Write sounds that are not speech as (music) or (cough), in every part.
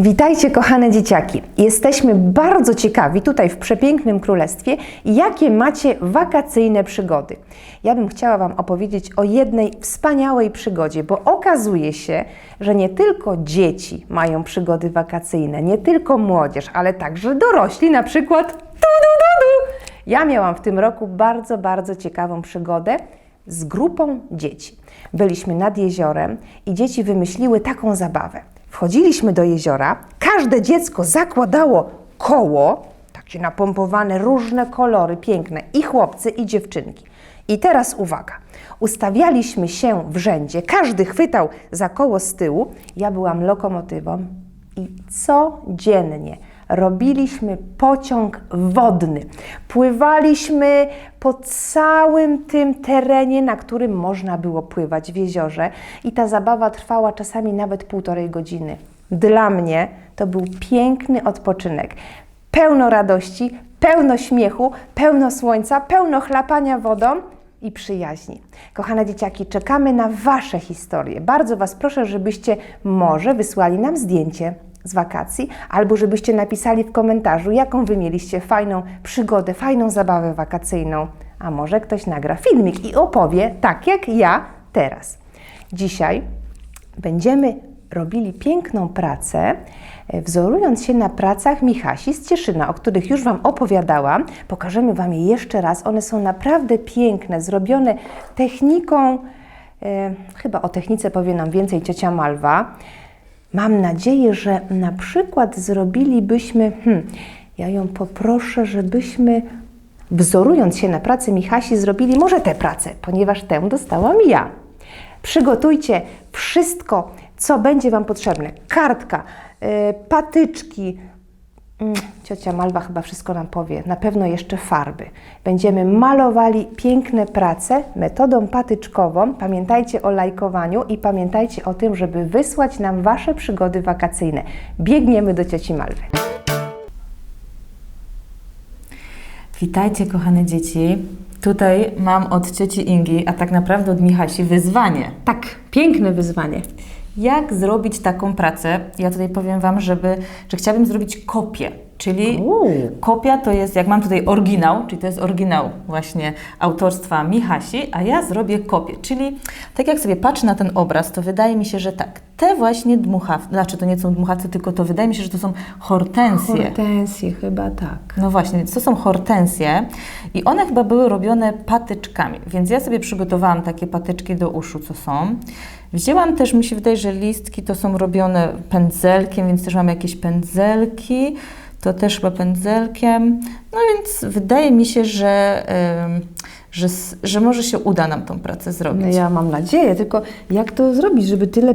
Witajcie, kochane dzieciaki. Jesteśmy bardzo ciekawi tutaj w przepięknym królestwie, jakie macie wakacyjne przygody. Ja bym chciała Wam opowiedzieć o jednej wspaniałej przygodzie, bo okazuje się, że nie tylko dzieci mają przygody wakacyjne, nie tylko młodzież, ale także dorośli, na przykład du, du, du, du. Ja miałam w tym roku bardzo, bardzo ciekawą przygodę z grupą dzieci. Byliśmy nad jeziorem i dzieci wymyśliły taką zabawę. Wchodziliśmy do jeziora, każde dziecko zakładało koło, takie napompowane, różne kolory, piękne, i chłopcy, i dziewczynki. I teraz uwaga, ustawialiśmy się w rzędzie, każdy chwytał za koło z tyłu, ja byłam lokomotywą i codziennie robiliśmy pociąg wodny. Pływaliśmy po całym tym terenie, na którym można było pływać w jeziorze, i ta zabawa trwała czasami nawet półtorej godziny. Dla mnie to był piękny odpoczynek. Pełno radości, pełno śmiechu, pełno słońca, pełno chlapania wodą i przyjaźni. Kochane dzieciaki, czekamy na Wasze historie. Bardzo Was proszę, żebyście może wysłali nam zdjęcie z wakacji, albo żebyście napisali w komentarzu, jaką Wy mieliście fajną przygodę, fajną zabawę wakacyjną. A może ktoś nagra filmik i opowie, tak jak ja teraz. Dzisiaj będziemy robili piękną pracę, e, wzorując się na pracach Michasi z Cieszyna, o których już Wam opowiadałam. Pokażemy Wam je jeszcze raz. One są naprawdę piękne, zrobione techniką, e, chyba o technice powie nam więcej ciocia Malwa. Mam nadzieję, że na przykład zrobilibyśmy, hmm, ja ją poproszę, żebyśmy wzorując się na pracy Michasi, zrobili może tę pracę, ponieważ tę dostałam ja. Przygotujcie wszystko, co będzie Wam potrzebne. Kartka, y, patyczki, ciocia Malwa chyba wszystko nam powie, na pewno jeszcze farby. Będziemy malowali piękne prace metodą patyczkową. Pamiętajcie o lajkowaniu i pamiętajcie o tym, żeby wysłać nam Wasze przygody wakacyjne. Biegniemy do cioci Malwy. Witajcie, kochane dzieci. Tutaj mam od cioci Ingi, a tak naprawdę od Michasi, wyzwanie. Tak, piękne wyzwanie. Jak zrobić taką pracę? Ja tutaj powiem Wam, żeby, że chciałabym zrobić kopię. Czyli kopia to jest, jak mam tutaj oryginał, czyli to jest oryginał właśnie autorstwa Michasi, a ja zrobię kopię. Czyli tak jak sobie patrzę na ten obraz, to wydaje mi się, że tak, te właśnie dmuchawce, znaczy to nie są dmuchawce, tylko to wydaje mi się, że to są hortensje. Hortensje chyba tak. No właśnie, więc to są hortensje i one chyba były robione patyczkami, więc ja sobie przygotowałam takie patyczki do uszu, co są. Wzięłam też, mi się wydaje, że listki to są robione pędzelkiem, więc też mam jakieś pędzelki, to też chyba pędzelkiem. No więc wydaje mi się, że, że, że może się uda nam tą pracę zrobić. No ja mam nadzieję, tylko jak to zrobić, żeby tyle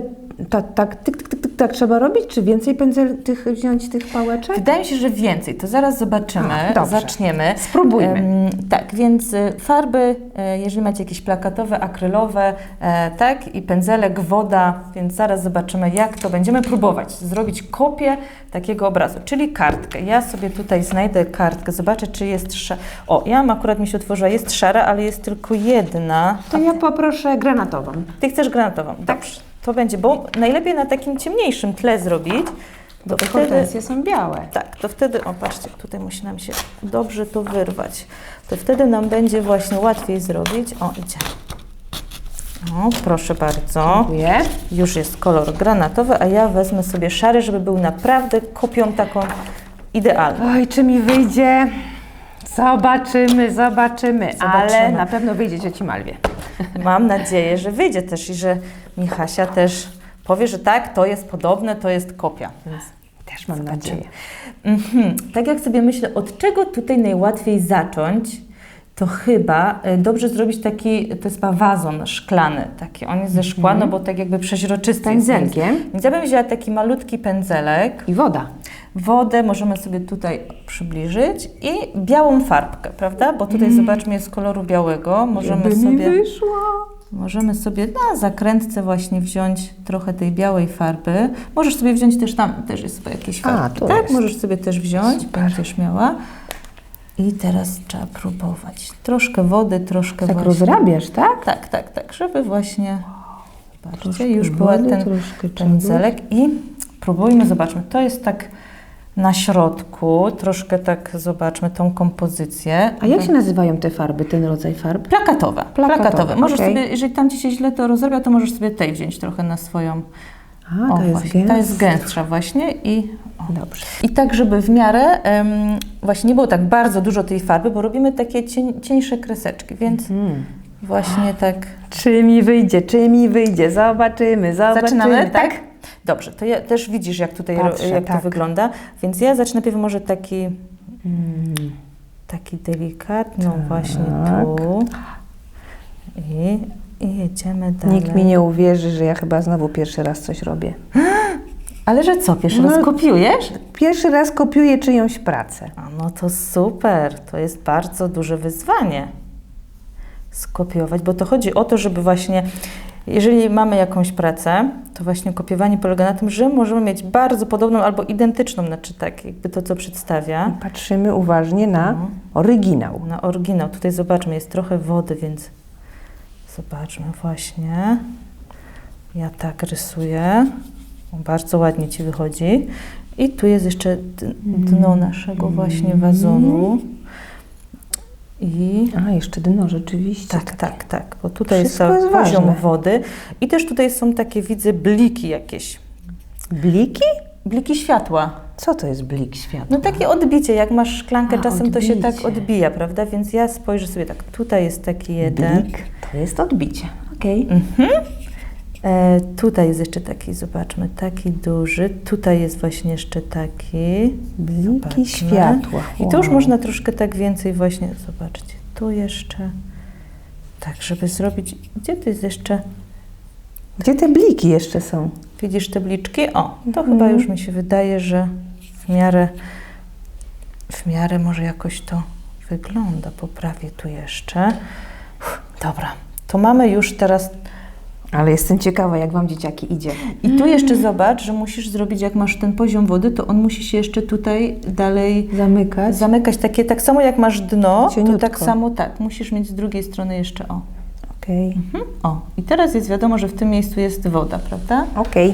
tak, tak, tyk, tak trzeba robić, czy więcej pędzel tych, wziąć tych pałeczek? Wydaje mi się, że więcej. To zaraz zobaczymy. A. Zaczniemy. Spróbujmy. Tak, więc y, farby, e, jeżeli macie jakieś plakatowe, akrylowe, e, tak, i pędzelek, woda, więc zaraz zobaczymy, jak to będziemy próbować zrobić kopię takiego obrazu, czyli kartkę. Ja sobie tutaj znajdę kartkę, zobaczę, czy jest szara. O, ja mam akurat mi się otworzyła, jest szara, ale jest tylko jedna. To ja poproszę granatową. Ty chcesz granatową? Dobrze. To będzie, bo najlepiej na takim ciemniejszym tle zrobić. Bo te wtedy- hortensje są białe. tak, to wtedy, o patrzcie, tutaj musi nam się dobrze to wyrwać. To wtedy nam będzie właśnie łatwiej zrobić. O, idzie. O, proszę bardzo. Dziękuję. Już jest kolor granatowy, a ja wezmę sobie szary, żeby był naprawdę kopią taką idealną. Oj, czy mi wyjdzie? Zobaczymy, zobaczymy, ale Zobaczymy. na pewno wyjdzie cioci Malwie. Mam nadzieję, że wyjdzie też i że Michasia też powie, że tak, to jest podobne, to jest kopia. Więc Też mam nadzieję. Mhm. Tak jak sobie myślę, od czego tutaj najłatwiej zacząć, to chyba y, dobrze zrobić taki, to jest chyba wazon szklany, taki, on jest ze szkła, no bo tak jakby przeźroczysty. Pędzelkiem. Więc, ja bym wzięła taki malutki pędzelek, I woda. wodę możemy sobie tutaj przybliżyć i białą farbkę, prawda? Bo tutaj zobaczmy jest koloru białego, możemy Żeby mi sobie... wyszła. Możemy sobie na zakrętce właśnie wziąć trochę tej białej farby. Możesz sobie wziąć też tam, też jest chyba jakieś A, farby. tu tak, jest. możesz sobie też wziąć, Super. będziesz miała. I teraz trzeba próbować. Troszkę wody, troszkę Tak właśnie. rozrabiasz, tak? Tak, tak, tak, żeby właśnie. Patrzcie, Troszkę już była ten czegoś. pędzelek i spróbujmy, zobaczmy. To jest tak na środku, troszkę tak zobaczmy tą kompozycję. A jak się nazywają te farby, ten rodzaj farb? Plakatowe. Plakatowe, Plakatowe. Możesz okej. sobie, jeżeli tam ci się źle to rozrabia, to możesz sobie tej wziąć trochę na swoją. A, o, to jest właśnie. To jest gęstsza właśnie i Dobrze. I tak, żeby w miarę właśnie nie było tak bardzo dużo tej farby, bo robimy takie cień, cieńsze kreseczki, więc Mm. właśnie tak. Czy mi wyjdzie, czy mi wyjdzie? Zobaczymy, zobaczymy. Zaczynamy, tak? Dobrze, to ja też widzisz, jak tutaj Patrzę, jak tak. to wygląda, więc ja zacznę najpierw może taki, Mm. taki delikatną Tak. właśnie tu i, i jedziemy dalej. Nikt mi nie uwierzy, że ja chyba znowu pierwszy raz coś robię. (gasps) Ale że co, pierwszy No. raz kopiujesz? Pierwszy raz kopiuję czyjąś pracę. A no to super, to jest bardzo duże wyzwanie skopiować, bo to chodzi o to, żeby właśnie, jeżeli mamy jakąś pracę, to właśnie kopiowanie polega na tym, że możemy mieć bardzo podobną albo identyczną, znaczy tak, jakby to, co przedstawia, Patrzymy uważnie na No. oryginał. na oryginał. Tutaj zobaczmy, jest trochę wody, więc zobaczmy właśnie. Ja tak rysuję. Bardzo ładnie Ci wychodzi. I tu jest jeszcze dno naszego właśnie wazonu. I A, jeszcze dno, rzeczywiście. tak, tak, tak, bo tutaj jest, Wszystko ta jest poziom ważne. wody. I też tutaj są takie, widzę, bliki jakieś. Bliki? Bliki światła. Co to jest blik światła? No takie odbicie, jak masz szklankę, A, czasem to się tak odbicie. odbija, prawda? Więc ja spojrzę sobie tak, tutaj jest taki jeden. Blik to jest odbicie. Okej. Mhm. E, tutaj jest jeszcze taki, zobaczmy, taki duży. Tutaj jest właśnie jeszcze taki. Bliki Zobaczmy. światła. I tu już Wow. można troszkę tak więcej właśnie, zobaczcie, tu jeszcze. Tak, żeby zrobić, gdzie to jest jeszcze, Gdzie te bliki jeszcze są? Widzisz te bliczki? O, to Mhm. chyba już mi się wydaje, że w miarę, w miarę może jakoś to wygląda. Poprawię tu jeszcze. Uff, Dobra, to mamy już teraz Ale jestem ciekawa, jak Wam dzieciaki idzie. I tu jeszcze zobacz, że musisz zrobić, jak masz ten poziom wody, to on musi się jeszcze tutaj dalej Zamykać. zamykać. Takie, tak samo jak masz dno, to Cieniutko. tak samo tak. Musisz mieć z drugiej strony jeszcze o. Okej. Mhm. O. I teraz jest wiadomo, że w tym miejscu jest woda, prawda? Okej.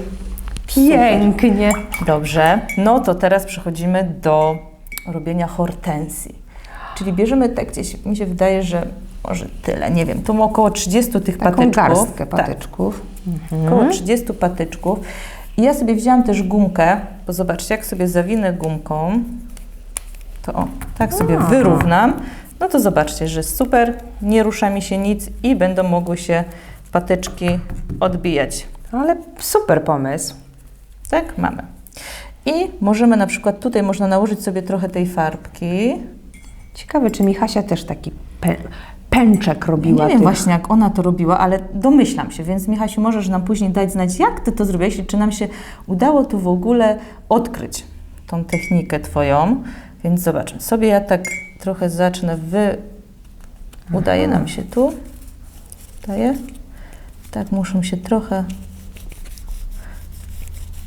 Pięknie. Dobrze. No to teraz przechodzimy do robienia hortensji. Czyli bierzemy tak gdzieś, mi się wydaje, że może tyle, nie wiem, to około 30 tych Taką patyczków. garstkę Tak. patyczków. Około 30 patyczków. I ja sobie wzięłam też gumkę, bo zobaczcie, jak sobie zawinę gumką, to o, tak sobie wyrównam, no to zobaczcie, że super, nie rusza mi się nic i będą mogły się patyczki odbijać. Ale super pomysł. Tak, mamy. I możemy na przykład tutaj można nałożyć sobie trochę tej farbki. Ciekawe, czy Michasia też taki pę pęczek robiła. nie wiem tych- właśnie, jak ona to robiła, ale domyślam się, więc Michasiu, możesz nam później dać znać, jak Ty to zrobiłaś i czy nam się udało tu w ogóle odkryć tą technikę Twoją. Więc zobaczmy. Sobie ja tak trochę zacznę wy... Udaje nam się tu. Daje. Tak, muszę się trochę...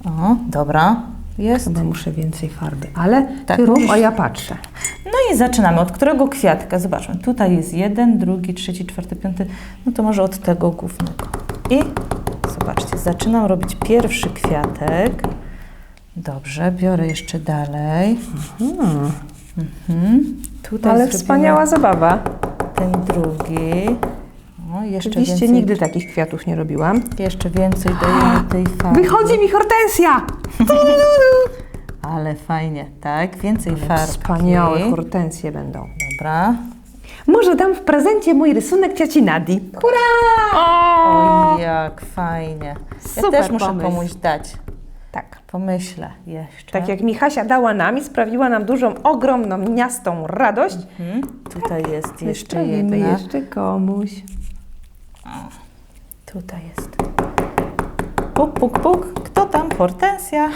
O, dobra. Jest. Chyba muszę więcej farby. Ale Tak, ty rób, a ja patrzę. No i zaczynamy. Od którego kwiatka? Zobaczmy. Tutaj jest jeden, drugi, trzeci, czwarty, piąty. No to może od tego głównego. I zobaczcie, zaczynam robić pierwszy kwiatek. Dobrze, biorę jeszcze dalej. Mhm. Tutaj Ale wspaniała zabawa. ten drugi. O, jeszcze Oczywiście więcej, nigdy takich kwiatów nie robiłam. jeszcze więcej dajemy tej (gasps) farby. Wychodzi mi hortensja! (laughs) Ale fajnie, tak? Więcej farby. Wspaniałe hortensje będą. Dobra. Może dam w prezencie mój rysunek cioci Nadi. Hurra! Oj, jak fajnie. Ja Super też muszę pomysł. komuś dać. Tak. Pomyślę jeszcze. Tak jak Michasia dała nam i sprawiła nam dużą, ogromną, miastą radość, Mhm. Tutaj jest jeszcze jedna. jeszcze komuś. Tutaj jest. Puk, puk, puk. Kto tam? Hortensja.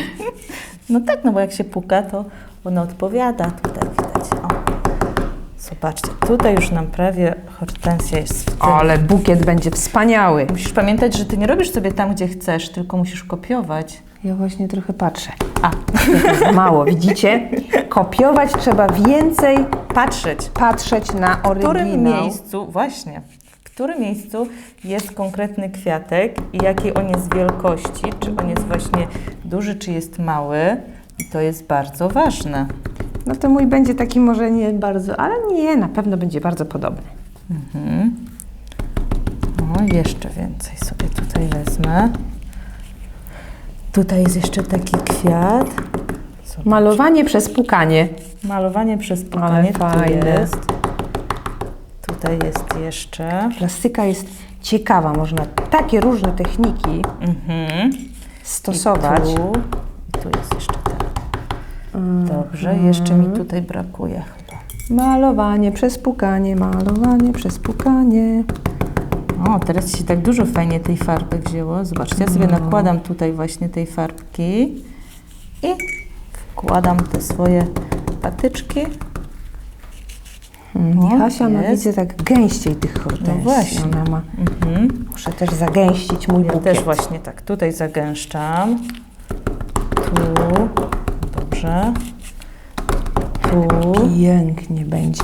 (laughs) no tak, no bo jak się puka, to ona odpowiada. Tutaj widać. O. Zobaczcie, tutaj już nam prawie hortensja jest w tym. Ale bukiet będzie wspaniały. Musisz pamiętać, że ty nie robisz sobie tam, gdzie chcesz, tylko musisz kopiować. Ja właśnie trochę patrzę. A, To (laughs) jest mało, widzicie? Kopiować trzeba więcej, patrzeć. patrzeć na W którym miejscu, właśnie, w w którym miejscu jest konkretny kwiatek i jakiej on jest wielkości, czy on jest właśnie duży, czy jest mały. I to jest bardzo ważne. No to mój będzie taki może nie bardzo, ale nie, na pewno będzie bardzo podobny. Mhm. O, jeszcze więcej sobie tutaj wezmę. Tutaj jest jeszcze taki kwiat. Zobacz. Malowanie przez pukanie. Malowanie przez pukanie tu fajne. jest. Tutaj jest jeszcze. Plastyka jest ciekawa, można takie różne techniki Mhm. stosować. I tu, i tu jest jeszcze ten. Dobrze, jeszcze mi tutaj brakuje. Malowanie przez pukanie, malowanie przez pukanie. O, teraz się tak dużo fajnie tej farby wzięło. Zobaczcie, ja sobie No. nakładam tutaj właśnie tej farbki i wkładam te swoje patyczki. O, I Hasia ma widzę tak gęściej tych hortensji. No właśnie. Ona ma, Mhm. muszę też zagęścić mój Ja bukiet. też właśnie tak tutaj zagęszczam. Tu, dobrze. Tu, Pięknie będzie.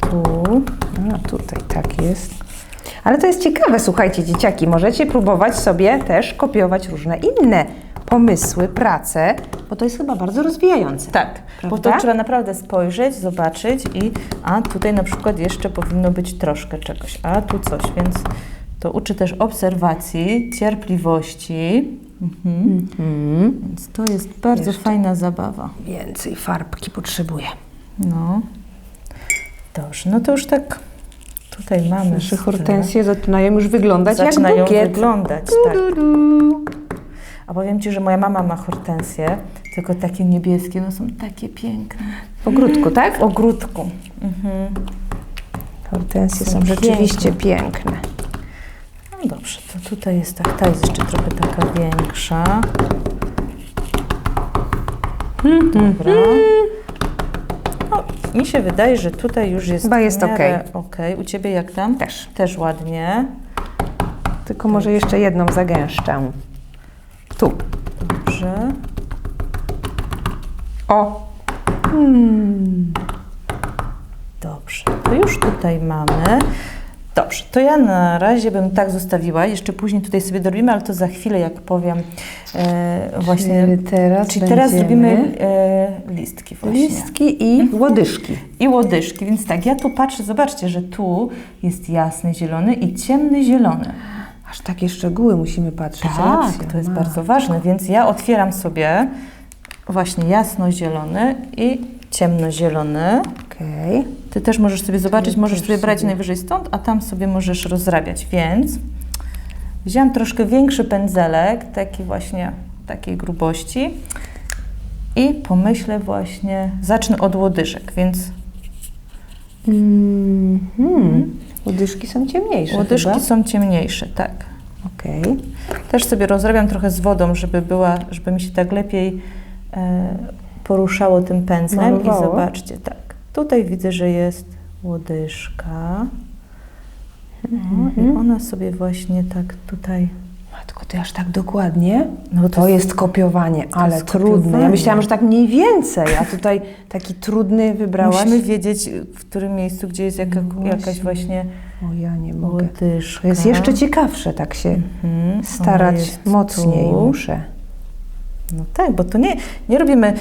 tu. A tutaj tak jest. Ale to jest ciekawe, słuchajcie, dzieciaki, możecie próbować sobie też kopiować różne inne pomysły, prace, bo to jest chyba bardzo rozwijające. Tak, bo Prawda? to trzeba naprawdę spojrzeć, zobaczyć i a tutaj na przykład jeszcze powinno być troszkę czegoś, a tu coś, więc to uczy też obserwacji, cierpliwości. Mhm. Mhm. Więc to jest bardzo Jeszcze. fajna zabawa. Więcej farbki potrzebuję. No. Dobrze, no to już tak tutaj mamy. Nasze hortensje zaczynają już wyglądać Zaczynają jak bukiet. wyglądać, tak. A powiem Ci, że moja mama ma hortensje, tylko takie niebieskie, no są takie piękne. W ogródku, tak? W ogródku. Mhm. Hortensje są Są rzeczywiście piękne. No dobrze, to tutaj jest tak, ta jest jeszcze trochę taka większa. Dobra. No, mi się wydaje, że tutaj już jest Chyba jest w miarę okej. okej. U Ciebie jak tam? Też. Też ładnie. Tylko może jeszcze jedną zagęszczę. Tu. Dobrze. O! Hmm. Dobrze, to już tutaj mamy. Dobrze, to ja na razie bym tak zostawiła. Jeszcze później tutaj sobie dorobimy, ale to za chwilę, jak powiem e, właśnie. Czyli teraz Czyli teraz zrobimy e, listki właśnie. listki i łodyżki. I łodyżki, więc tak, ja tu patrzę, zobaczcie, że tu jest jasny zielony i ciemny zielony. Aż takie szczegóły musimy patrzeć. Tak, racja, to jest bardzo ważne, więc ja otwieram sobie właśnie jasno-zielony i ciemnozielony. Okej. Ty też możesz sobie zobaczyć, możesz też sobie brać sobie. najwyżej stąd, a tam sobie możesz rozrabiać, więc wziąłam troszkę większy pędzelek, taki właśnie takiej grubości i pomyślę właśnie, zacznę od łodyżek, więc Mhm. Łodyżki są ciemniejsze łodyżki chyba. są ciemniejsze, tak. Okej. Też sobie rozrabiam trochę z wodą, żeby była, żeby mi się tak lepiej e, poruszało tym pędzlem Malowało? i zobaczcie, tak. Tutaj widzę, że jest łodyżka. O, I ona sobie właśnie tak tutaj. Matko, ty aż tak dokładnie? No To jest kopiowanie, ale jest trudne. Ja kopiowanie. myślałam, że tak mniej więcej, a tutaj taki trudny wybrałaś. Musimy wiedzieć, w którym miejscu, gdzie jest jaka, No jakaś właśnie. właśnie O, ja nie mogę. łodyżka. To jest jeszcze ciekawsze, tak się Mhm, starać jest mocniej tu. muszę. No tak, bo to nie, nie robimy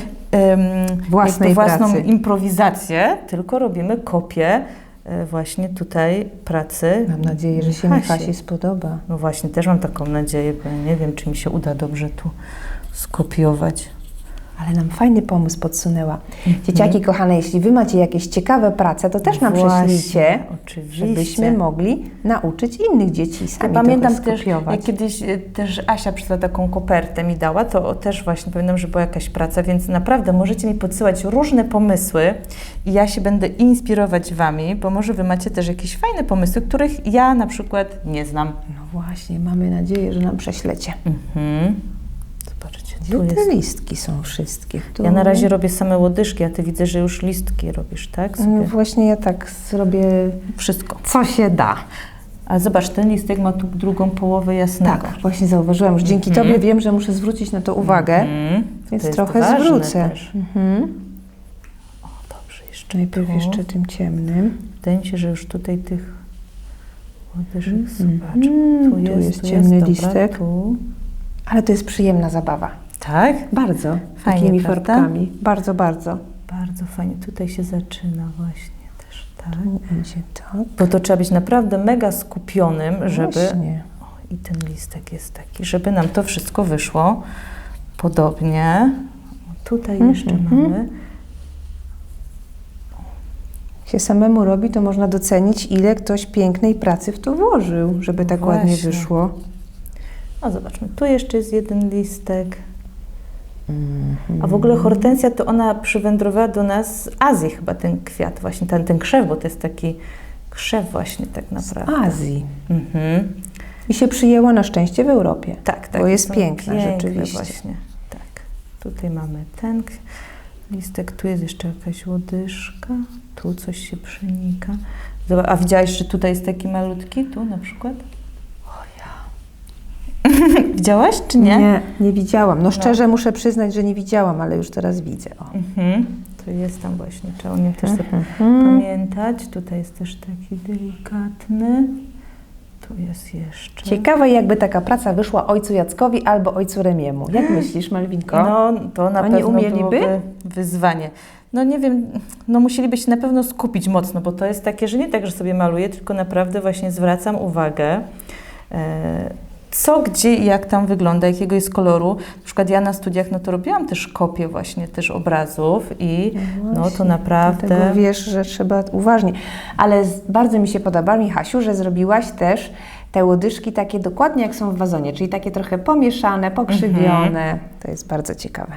Własnej własną pracy. improwizację, tylko robimy kopię e, właśnie tutaj pracy. Mam nadzieję, że się mi Hasi. Hasi spodoba. No właśnie, też mam taką nadzieję, bo nie wiem, czy mi się uda dobrze tu skopiować. Ale nam fajny pomysł podsunęła. Mhm. Dzieciaki kochane, jeśli wy macie jakieś ciekawe prace, to też nam Właśnie, prześlijcie, oczywiście. żebyśmy mogli nauczyć innych dzieci i Ja sami pamiętam też, skopiować. jak kiedyś e, też Asia przysłała taką kopertę mi dała, to też właśnie pamiętam, że była jakaś praca, więc naprawdę możecie mi podsyłać różne pomysły i ja się będę inspirować Wami, bo może Wy macie też jakieś fajne pomysły, których ja na przykład nie znam. No właśnie, mamy nadzieję, że nam prześlecie. Mhm. Zobaczcie, tu Gdzie te jest. listki są wszystkie? Tu. Ja na razie robię same łodyżki, a Ty widzę, że już listki robisz, tak? No Sobie. właśnie ja tak zrobię, Wszystko. co się da. A zobacz, ten listek ma tu drugą połowę jasnego. Tak, właśnie zauważyłam, że dzięki Mhm. Tobie wiem, że muszę zwrócić na to uwagę, Mhm. więc To jest trochę zwrócę. Też. Mhm. O, dobrze, jeszcze Najpierw tu. jeszcze tym ciemnym. Wydaje mi się, że już tutaj tych Łodyżek, zobacz. Mm, Tu tu jest, jest tu ciemny jest, listek. Dobra, tu. Ale to jest przyjemna zabawa. Tak? Bardzo. Fajnie, Takimi prawda? Bardzo, bardzo. Bardzo fajnie. Tutaj się zaczyna właśnie też tak. Tu idzie tak. Bo to trzeba być naprawdę mega skupionym, żeby... Właśnie. O, I ten listek jest taki, żeby nam to wszystko wyszło podobnie. O, Tutaj jeszcze Mhm. mamy. Jak się samemu robi, to można docenić, ile ktoś pięknej pracy w to włożył, żeby tak ładnie Właśnie. wyszło. O, zobaczmy, tu jeszcze jest jeden listek. A w ogóle hortensja to ona przywędrowała do nas z Azji chyba ten kwiat, właśnie ten, ten krzew, bo to jest taki krzew właśnie tak Z naprawdę. Azji. Mhm. I się przyjęło na szczęście w Europie. Tak, tak. Bo jest są piękna piękne rzeczywiście. właśnie. Tak. Tutaj mamy ten k- listek, tu jest jeszcze jakaś łodyżka, tu coś się przenika. Zobacz, a widziałaś, że tutaj jest taki malutki, tu na przykład? (laughs) Widziałaś czy nie? nie, nie widziałam. No szczerze muszę przyznać, że nie widziałam, ale już teraz widzę. O. Mhm. To jest tam właśnie, trzeba o nim też sobie Mhm. pamiętać. Tutaj jest też taki delikatny. Tu jest jeszcze. Ciekawe, jakby taka praca wyszła ojcu Jackowi albo ojcu Remiemu. Jak (gasps) myślisz, Malwinko? No, to na Oni pewno umieliby? byłoby wyzwanie. No nie wiem, no musieliby się na pewno skupić mocno, bo to jest takie, że nie tak, że sobie maluję, tylko naprawdę właśnie zwracam uwagę, e, co, gdzie i jak tam wygląda, jakiego jest koloru. Na przykład ja na studiach, no to robiłam też kopie właśnie też obrazów i no to Właśnie, naprawdę... Dlatego wiesz, że trzeba uważnie. Ale bardzo mi się podoba, Michasiu, że zrobiłaś też te łodyżki takie dokładnie jak są w wazonie, czyli takie trochę pomieszane, pokrzywione. To jest bardzo ciekawe.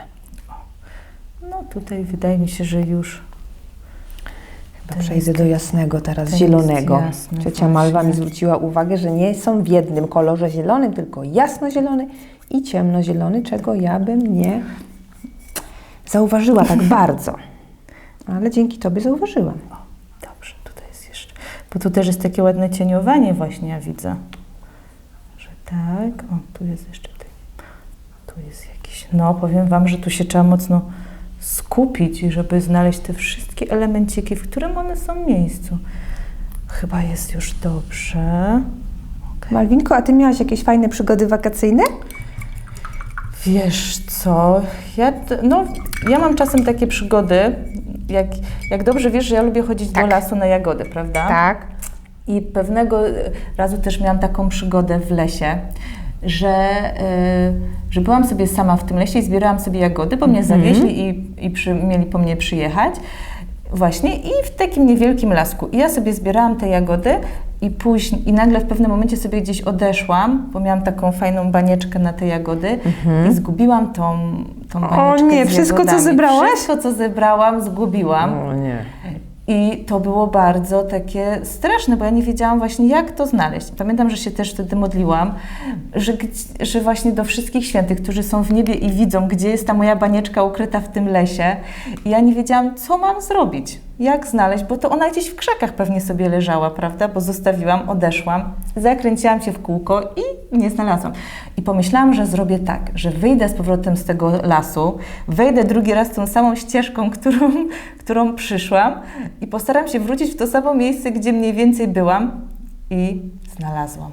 No tutaj wydaje mi się, że już Ten przejdę do jasnego teraz, ten zielonego. jasny, Ciocia Malwa mi zwróciła uwagę, że nie są w jednym kolorze zielonym, tylko jasnozielony i ciemnozielony, czego ja bym nie zauważyła tak (laughs) bardzo. Ale dzięki Tobie zauważyłam. Dobrze, tutaj jest jeszcze. Bo tu też jest takie ładne cieniowanie właśnie, ja widzę. Że tak. O, tu jest jeszcze. Tu jest jakiś. No, powiem Wam, że tu się trzeba mocno skupić, żeby znaleźć te wszystkie elemenciki, w którym one są miejscu. Chyba jest już dobrze. Okej. Malwinko, a Ty miałaś jakieś fajne przygody wakacyjne? Wiesz co, ja, no, ja mam czasem takie przygody, jak, jak dobrze wiesz, że ja lubię chodzić Tak. do lasu na jagody, prawda? Tak. I pewnego razu też miałam taką przygodę w lesie, że, e, że byłam sobie sama w tym lesie i zbierałam sobie jagody, bo mnie Mhm. zawieźli i, i przy, mieli po mnie przyjechać. Właśnie i w takim niewielkim lasku. I ja sobie zbierałam te jagody i później, i nagle w pewnym momencie sobie gdzieś odeszłam, bo miałam taką fajną banieczkę na te jagody i zgubiłam tą, tą Mhm. O banieczkę nie, wszystko, co jagodami. zebrałaś? Wszystko, co zebrałam, zgubiłam. nie. I to było bardzo takie straszne, bo ja nie wiedziałam właśnie, jak to znaleźć. Pamiętam, że się też wtedy modliłam, że, że właśnie do wszystkich świętych, którzy są w niebie i widzą, gdzie jest ta moja banieczka ukryta w tym lesie. Ja nie wiedziałam, co mam zrobić, jak znaleźć, bo to ona gdzieś w krzakach pewnie sobie leżała, prawda? Bo zostawiłam, odeszłam, zakręciłam się w kółko i nie znalazłam. I pomyślałam, że zrobię tak, że wyjdę z powrotem z tego lasu, wejdę drugi raz tą samą ścieżką, (laughs) którą, którą przyszłam i postaram się wrócić w to samo miejsce, gdzie mniej więcej byłam i znalazłam.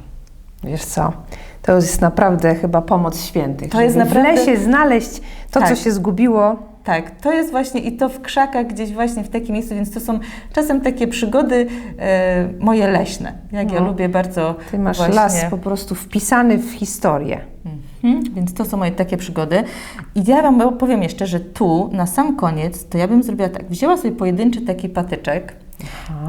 Wiesz co, to jest naprawdę chyba pomoc świętych. To jest naprawdę- w lesie znaleźć to, Tak. co się zgubiło. Tak, to jest właśnie i to w krzakach gdzieś właśnie w takim miejscu, więc to są czasem takie przygody e, moje leśne, jak ja No. lubię bardzo Ty masz właśnie. las po prostu wpisany w historię. Mhm, więc to są moje takie przygody. I ja Wam powiem jeszcze, że tu na sam koniec, to ja bym zrobiła tak, wzięła sobie pojedynczy taki patyczek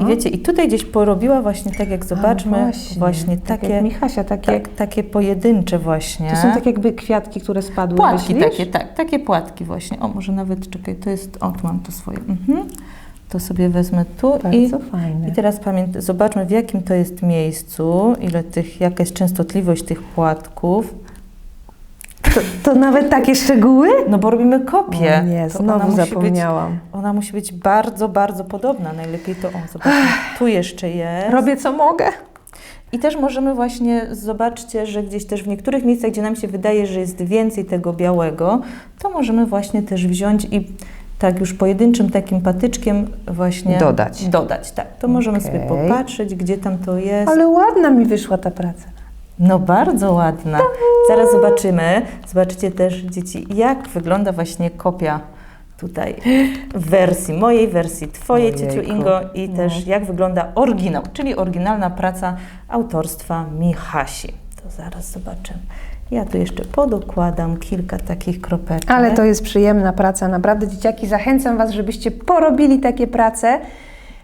i wiecie, i tutaj gdzieś porobiła właśnie tak jak zobaczmy, A, właśnie, właśnie, tak takie, Michasia, takie, tak, takie pojedyncze właśnie. to są tak jakby kwiatki, które spadły, Płatki myślisz? takie, tak, takie płatki właśnie. O, może nawet, czekaj, to jest, o, tu mam to swoje. Mhm. To sobie wezmę tu i, Bardzo fajne. i teraz pamięt, zobaczmy w jakim to jest miejscu, ile tych, jaka jest częstotliwość tych płatków. To, to nawet takie szczegóły? No bo robimy kopię. O nie, znowu musi być- zapomniałam. Ona musi być bardzo, bardzo podobna. Najlepiej to, o, zobaczmy, tu jeszcze jest. Robię co mogę. I też możemy właśnie, zobaczcie, że gdzieś też w niektórych miejscach, gdzie nam się wydaje, że jest więcej tego białego, to możemy właśnie też wziąć i tak już pojedynczym takim patyczkiem właśnie Dodać. Dodać, tak. To możemy sobie Okej. popatrzeć, gdzie tam to jest. Ale ładna mi wyszła ta praca. No bardzo ładna. Zaraz zobaczymy. Zobaczycie też dzieci, jak wygląda właśnie kopia tutaj w wersji mojej, wersji twojej, Ojejku. Cieciu Ingo i No. też jak wygląda oryginał, czyli oryginalna praca autorstwa Michasi. To zaraz zobaczymy. Ja tu jeszcze podokładam kilka takich kropeczek. Ale to jest przyjemna praca, naprawdę dzieciaki. Zachęcam Was, żebyście porobili takie prace.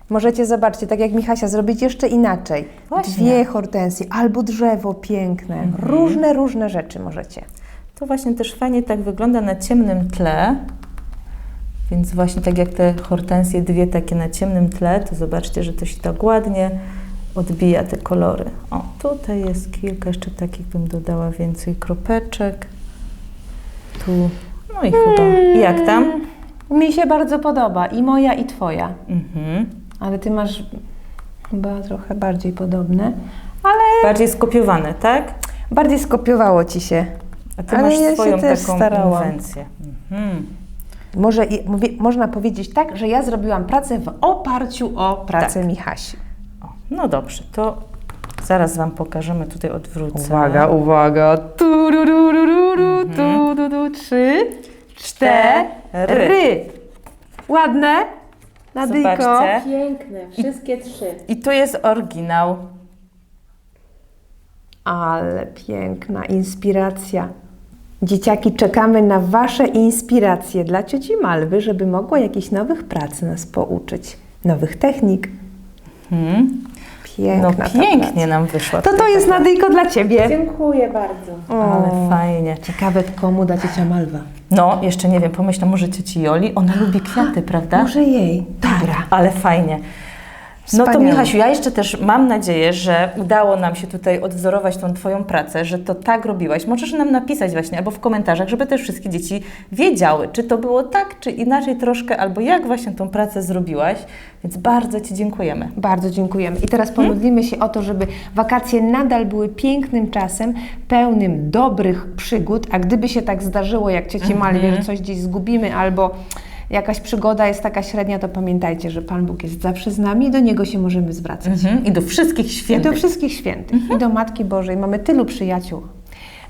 Możecie, zobaczcie, tak jak Michasia, zrobić jeszcze inaczej. Właśnie. Dwie hortensje albo drzewo piękne. Różne, różne rzeczy możecie. To właśnie też fajnie tak wygląda na ciemnym tle. Więc właśnie tak jak te hortensje, dwie takie na ciemnym tle, to zobaczcie, że to się tak ładnie odbija te kolory. O, tutaj jest kilka jeszcze takich, bym dodała więcej kropeczek. Tu, no i chyba. I jak tam? Mi się bardzo podoba i moja, i Twoja. Mhm. Ale Ty masz chyba trochę bardziej podobne. Ale Bardziej skopiowane, tak? bardziej skopiowało Ci się. A ty Ale masz ja się swoją też taką starałam. inwencję. Mhm. Może i, mówię, można powiedzieć tak, że ja zrobiłam pracę w oparciu o pracę Tak. Michasi. O, no dobrze, to zaraz Wam pokażemy, tutaj odwrócę. Uwaga, uwaga. Tu, du, du, du, du, du, tu, du, du, trzy, cztery. Ładne? Nadyjko. Zobaczcie. Piękne, wszystkie trzy. I tu jest oryginał. Ale piękna inspiracja. Dzieciaki, czekamy na Wasze inspiracje dla cioci Malwy, żeby mogła jakichś nowych prac nas pouczyć. Nowych technik. Hmm. Piękna No ta pięknie praca. nam wyszła. To to jest Nadyjko dla Ciebie. Dziękuję bardzo. Ale fajnie. Ciekawe, komu da ciocia Malwa. No, jeszcze nie wiem, pomyślę, może cioci Joli, ona lubi kwiaty, prawda? Może jej. Dobra. Ale fajnie. No to. Michasiu, ja jeszcze też mam nadzieję, że udało nam się tutaj odwzorować tą Twoją pracę, że to tak robiłaś. Możesz nam napisać właśnie albo w komentarzach, żeby też wszystkie dzieci wiedziały, czy to było tak, czy inaczej troszkę, albo jak właśnie tą pracę zrobiłaś. Więc bardzo Ci dziękujemy. Bardzo dziękujemy. I teraz pomodlimy się o to, żeby wakacje nadal były pięknym czasem, pełnym dobrych przygód, a gdyby się tak zdarzyło, jak cioci Malwie, że coś gdzieś zgubimy albo jakaś przygoda jest taka średnia, to pamiętajcie, że Pan Bóg jest zawsze z nami i do Niego się możemy zwracać. Mhm. I do wszystkich I świętych. do wszystkich świętych, i do Matki Bożej. Mamy tylu przyjaciół.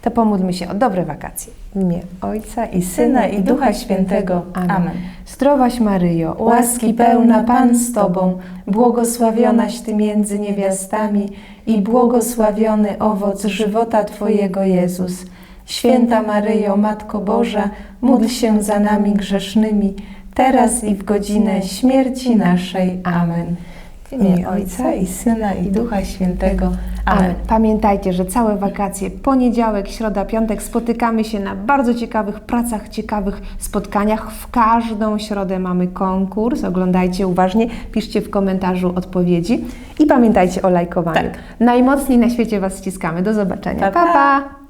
To pomódlmy się o dobre wakacje. W imię Ojca i Syna i Ducha Świętego. Amen. Amen. Zdrowaś Maryjo, łaski pełna Pan z Tobą, błogosławionaś Ty między niewiastami i błogosławiony owoc żywota Twojego Jezus. Święta Maryjo, Matko Boża, módl się za nami grzesznymi, teraz i w godzinę śmierci naszej. Amen. W imię Ojca i Syna i Ducha Świętego. Amen. Pamiętajcie, że całe wakacje, poniedziałek, środa, piątek spotykamy się na bardzo ciekawych pracach, ciekawych spotkaniach. W każdą środę mamy konkurs. Oglądajcie uważnie, piszcie w komentarzu odpowiedzi i pamiętajcie o lajkowaniu. Tak. Najmocniej na świecie Was ściskamy. Do zobaczenia. Pa! pa. pa.